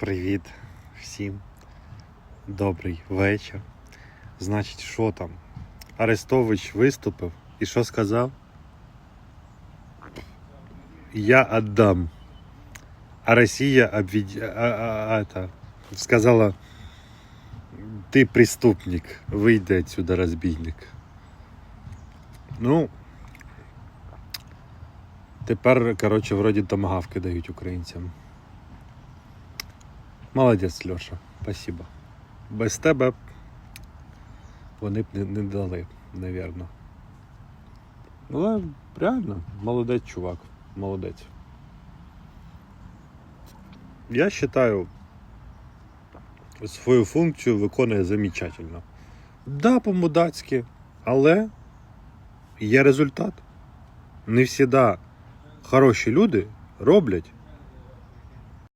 Привіт всім. Добрий вечір. Значить, що там? Арестович виступив і що сказав? Я отдам. А Росія обвід... а, а, а, это, сказала, ти преступник, вийди отсюда, розбійник. Ну, тепер, коротше, вроді томагавки дають українцям. Молодець, Льоша, спасибо. Без тебе вони б не, не дали, навірно. Але реально, молодець, чувак, молодець. Я вважаю, свою функцію виконує замечательно. Да, по-мудацьки, але є результат. Не завжди хороші люди роблять